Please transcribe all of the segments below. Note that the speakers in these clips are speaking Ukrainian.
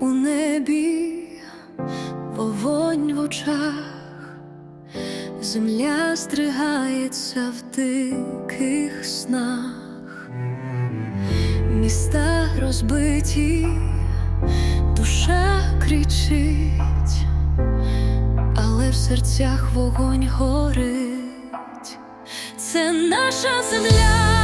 у небі, вогонь в очах, земля стригається в диких снах, міста розбиті, душа кричить, але в серцях вогонь горить. Це наша земля,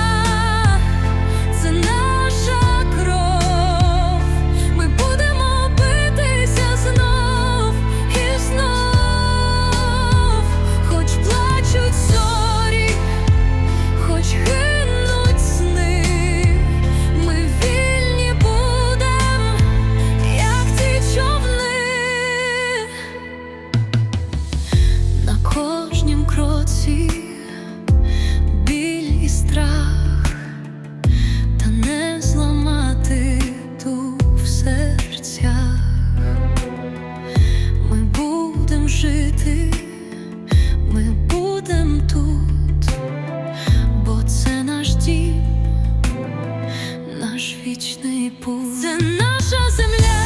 кожнім біль і страх, та не зламати ту в серцях. Ми будем жити, ми будем тут, бо це наш дім, наш вічний путь. Це наша земля,